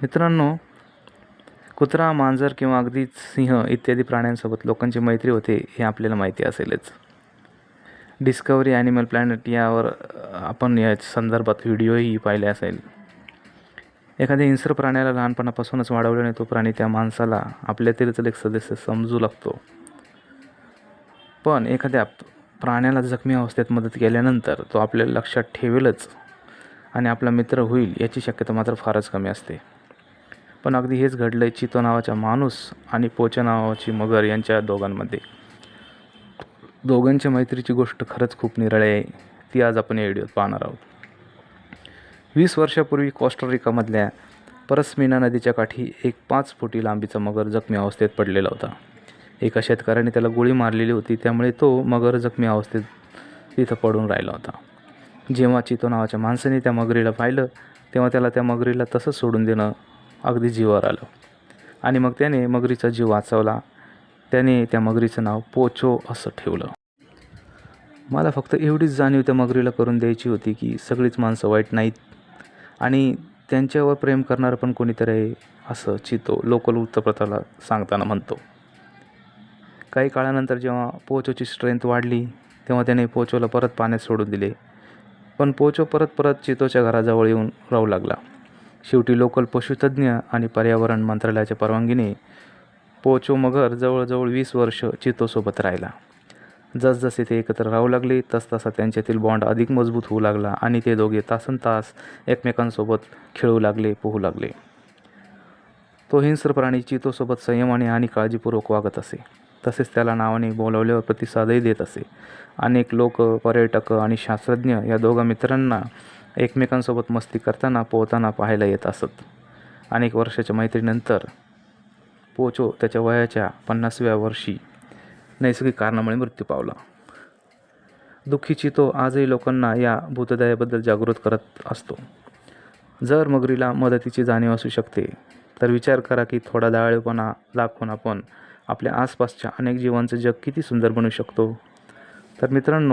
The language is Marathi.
मित्रांनो कुत्रा मांजर किंवा अगदीच सिंह इत्यादी प्राण्यांसोबत लोकांची मैत्री होते हे आपल्याला माहिती असेलच. डिस्कवरी ॲनिमल प्लॅनेट यावर आपण या संदर्भात व्हिडिओही पाहिले असेल. एखाद्या हिंस्र प्राण्याला लहानपणापासूनच वाढवल्याने तो प्राणी त्या माणसाला आपल्यातीलच एक सदस्य समजू लागतो. पण एखाद्या प्राण्याला जखमी अवस्थेत मदत केल्यानंतर तो आपल्याला लक्षात ठेवेलच आणि आपला मित्र होईल याची शक्यता मात्र फारच कमी असते. पण अगदी हेच घडलं चितो नावाचा माणूस आणि पोचा नावाची मगर यांच्या दोघांमध्ये. दोघांच्या मैत्रीची गोष्ट खरंच खूप निराळी आहे. ती आज आपण या व्हिडिओत पाहणार आहोत. वीस वर्षापूर्वी कॉस्टारिकामधल्या परसमिना नदीच्या काठी एक पाच फुटी लांबीचा मगर जखमी अवस्थेत पडलेला होता. एका शेतकऱ्याने त्याला गोळी मारलेली होती त्यामुळे तो मगर जखमी अवस्थेत तिथं पडून राहिला होता. जेव्हा चितो नावाच्या माणसाने त्या मगरीला पाहिलं तेव्हा त्याला त्या मगरीला तसंच सोडून देणं अगदी जीवावर आलं. आणि मग त्याने मगरीचा जीव वाचवला. त्याने त्या मगरीचं नाव पोचो असं ठेवलं. मला फक्त एवढीच जाणीव त्या मगरीला करून द्यायची होती की सगळीच माणसं वाईट नाहीत. आणि त्यांच्यावर प्रेम करणारं पण कोणीतरी आहे असं चितो लोकल वृत्तपत्राला सांगताना म्हणतो. काही काळानंतर जेव्हा पोचोची स्ट्रेंथ वाढली तेव्हा त्याने पोचोला परत पाण्यात सोडून दिले. पण पोचो परत परत चितोच्या घराजवळ येऊन राहू लागला. शेवटी लोकल पशुतज्ञ आणि पर्यावरण मंत्रालयाच्या परवानगीने पोचो मगर जवळजवळ वीस वर्ष चितोसोबत राहिला. जसजसे ते एकत्र राहू लागले तसतसा त्यांच्यातील बॉन्ड अधिक मजबूत होऊ लागला आणि ते दोघे तासन तास एकमेकांसोबत खेळू लागले पोहू लागले. तो हिंस्र प्राणी चितोसोबत संयमाने आणि काळजीपूर्वक वागत असे. तसेच त्याला नावाने बोलावल्यावर प्रतिसादही देत असे. अनेक लोक पर्यटक आणि शास्त्रज्ञ या दोघा मित्रांना एकमेकांसोबत मस्ती करताना पोहताना पाहायला येत असत. अनेक वर्षाच्या मैत्रीनंतर पोचो त्याच्या वयाच्या पन्नासव्या वर्षी नैसर्गिक कारणामुळे मृत्यू पावला. दुःखी चितो आजही लोकांना या भूतदयाबद्दल जागृत करत असतो. जर मगरीला मदतीची जाणीव असू शकते तर विचार करा की थोडा दयाळूपणा दाखवून आपण आपल्या आसपासच्या अनेक जीवांचं जग किती सुंदर बनवू शकतो. तर मित्रांनो